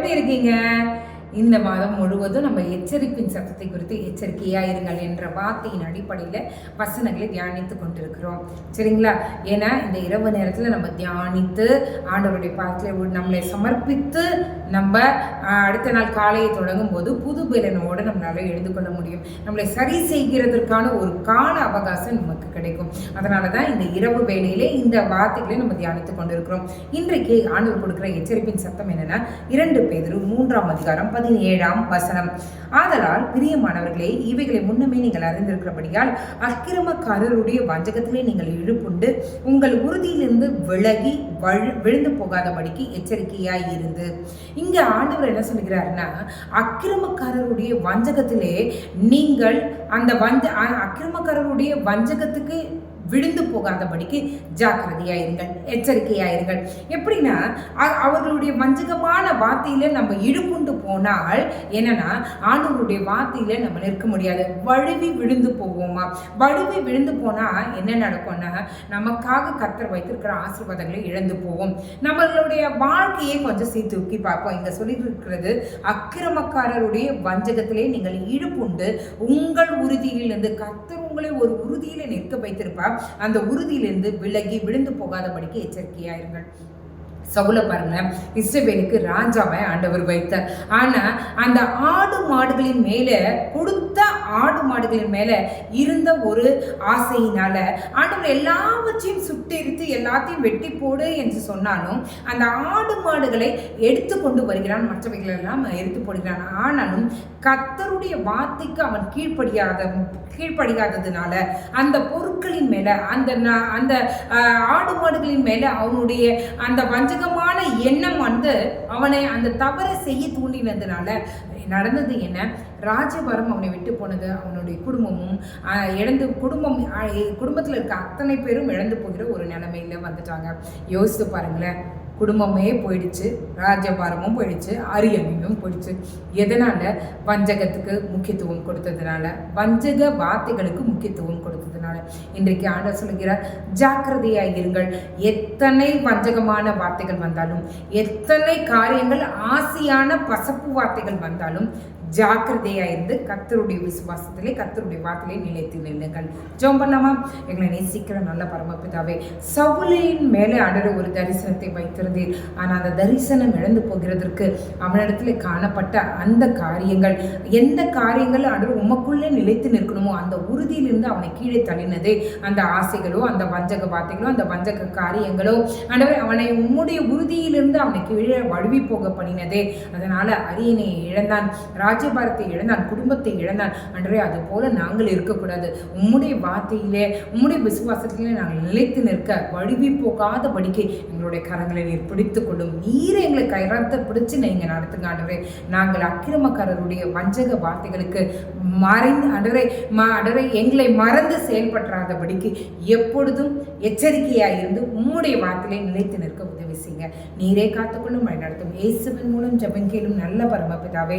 எப்படி இருக்கீங்க? இந்த மாதம் முழுவதும் நம்ம எச்சரிப்பின் சத்தத்தை குறித்து எச்சரிக்கையாயிருங்கள் என்ற வார்த்தையின் அடிப்படையில் வசனங்களை தியானித்து கொண்டிருக்கிறோம். சரிங்களா? ஏன்னா இந்த இரவு நேரத்தில் நம்ம தியானித்து ஆண்டவருடைய பாதத்தில் நம்மளை சமர்ப்பித்து நம்ம அடுத்த நாள் காலையை தொடங்கும் போது புது பலனோடு நம்மளால எழுந்து கொள்ள முடியும். நம்மளை சரி செய்கிறதற்கான ஒரு கால அவகாசம் நமக்கு கிடைக்கும். அதனால தான் இந்த இரவு வேளையிலே இந்த வார்த்தைகளை நம்ம தியானித்து கொண்டிருக்கிறோம். இன்றைக்கு ஆண்டவர் கொடுக்குற எச்சரிப்பின் சத்தம் என்னன்னா இரண்டு பேர் மூன்றாம் அதிகாரம் பதினேழாம் வசனம். ஆதலால் பிரியமானவர்களே இவைகளை முன்னமே நீங்கள் அறிந்திருக்கிறபடியால் அக்கிரமக்காரருடைய வஞ்சகத்திலே நீங்கள் இழுப்புண்டு உங்கள் உறுதியிலிருந்து விலகி வழு விழுந்து போகாதபடிக்கு எச்சரிக்கையாய் இருந்து. இங்க ஆண்டவர் என்ன சொல்லுகிறாருன்னா அக்கிரமக்காரருடைய வஞ்சகத்திலே நீங்கள் அந்த வஞ்ச அ- அக்கிரமக்காரருடைய வஞ்சகத்துக்கு விழுந்து போகாதபடிக்கு ஜாக்கிரதையாயிருங்கள் எச்சரிக்கையாயிருங்கள். எப்படின்னா அவர்களுடைய வஞ்சகமான வார்த்தையில நம்ம இழுக்குண்டு போனால் என்னன்னா ஆண்டவருடைய வார்த்தையில நம்ம நிற்க முடியாது. வழுவி விழுந்து போவோமா? வழுவி விழுந்து போனா என்ன நடக்கும்னா நமக்காக கத்தர் வைத்திருக்கிற ஆசீர்வாதங்களை இழந்து போவோம். நம்மளுடைய வாழ்க்கையை கொஞ்சம் சீர்தூக்கி பார்ப்போம். இங்க சொல்லியிருக்கிறது அக்கிரமக்காரருடைய வஞ்சகத்திலே நீங்கள் இழுப்புண்டு உங்கள் உறுதியிலிருந்து கத்தர் உங்களை ஒரு உறுதியில நிற்க வைத்திருப்பார் அந்த உறுதியிலிருந்து விலகி விழுந்து போகாதபடிக்கு எச்சரிக்கையாயிருங்கள். சவுல பாருங்க. இஸ்ரவேலுக்கு ராஜாவை ஆண்டவர் வைத்தார். ஆனா அந்த ஆடு மாடுகளின் மேல கொடுத்த ஆடு மாடுகளின் மேல இருந்த ஒரு ஆசையினால ஆண்டவர் எல்லாவற்றையும் சுட்டெரித்து எல்லாத்தையும் வெட்டி போடு என்று சொன்னாலும் அந்த ஆடு மாடுகளை எடுத்து கொண்டு வருகிறான். மற்றவைகள் எல்லாம் எடுத்து போடுகிறான். ஆனாலும் கத்தருடைய வார்த்தைக்கு அவன் கீழ்ப்படியாத கீழ்ப்படியாததுனால அந்த பொருட்களின் மேல அந்த அந்த ஆடு மாடுகளின் மேல அவனுடைய அந்த வஞ்சகமான எண்ணம் வந்து அவனை அந்த தவறை செய்ய தூண்டினதுனால நடந்தது என்ன? ராஜபரம் அவனை விட்டு போனது. அவனுடைய குடும்பமும் இழந்து குடும்பம் குடும்பத்தில் இருக்க அத்தனை பேரும் இழந்து போகிற ஒரு நிலைமையில வந்துட்டாங்க. யோசித்து பாருங்களேன். குடும்பமே போயிடுச்சு ராஜபாரமும் போயிடுச்சு அரியணையும் போயிடுச்சு. எதனால? வஞ்சகத்துக்கு முக்கியத்துவம் கொடுத்ததுனால. வஞ்சக வார்த்தைகளுக்கு முக்கியத்துவம் கொடுத்ததுனால. இன்றைக்கு ஆண்டவர் சொல்கிறார் ஜாக்கிரதையாக இருங்கள். எத்தனை வஞ்சகமான வார்த்தைகள் வந்தாலும் எத்தனை காரியங்கள் ஆசையான பசப்பு வார்த்தைகள் வந்தாலும் ஜாக்கிரதையா இருந்து கத்தருடைய விசுவாசத்திலே கத்தருடைய வார்த்தையிலே நிலைத்து நில்லுங்கள். ஜோம் பண்ணாமா எங்களை நேசிக்கிற நல்ல பரமபிதாவே சவுலையின் மேலே அடர ஒரு தரிசனத்தை வைத்திருந்தீர். ஆனால் அந்த தரிசனம் இழந்து போகிறதற்கு அவனிடத்தில் காணப்பட்ட அந்த காரியங்கள் எந்த காரியங்கள் அடர் உமக்குள்ளே நிலைத்து நிற்கணுமோ அந்த உறுதியிலிருந்து அவனை கீழே தள்ளினது அந்த ஆசைகளோ அந்த வஞ்சக வார்த்தைகளோ அந்த வஞ்சக காரியங்களோ ஆண்டவர் அவனை உம்முடைய உறுதியிலிருந்து அவனை கீழே வழுவி போக பண்ணினதே. அதனால் அரியணையை இழந்தான். ராஜ்யபாரத்தை இழந்தான் குடும்பத்தை இழந்தான். அன்றே அது போல நாங்கள் இருக்கக்கூடாது. உம்முடைய வார்த்தையிலே உம்முடைய விசுவாசத்திலே நாங்கள் நிலைத்து நிற்க வழுவி போகாதபடிக்கு எங்களுடைய கரங்களை நீர் பிடித்து கொள்ளும். நீரை எங்களை கைராத்த பிடிச்சு நீங்க நடத்துங்க ஆண்டவரே நாங்கள் அக்கிரமக்காரருடைய வஞ்சக வார்த்தைகளுக்கு மறைந்து அடரை மா அடரை எங்களை மறந்து செயல்பற்றாதபடிக்கு எப்பொழுதும் எச்சரிக்கையாக இருந்து உம்முடைய வார்த்தையிலே நிலைத்து நிற்க உதவி செய்யுங்க. நீரே காத்துக்கொள்ளும் வழி நடத்தும். இயேசுவின் மூலம் ஜெபம் நல்ல பரமபிதாவே.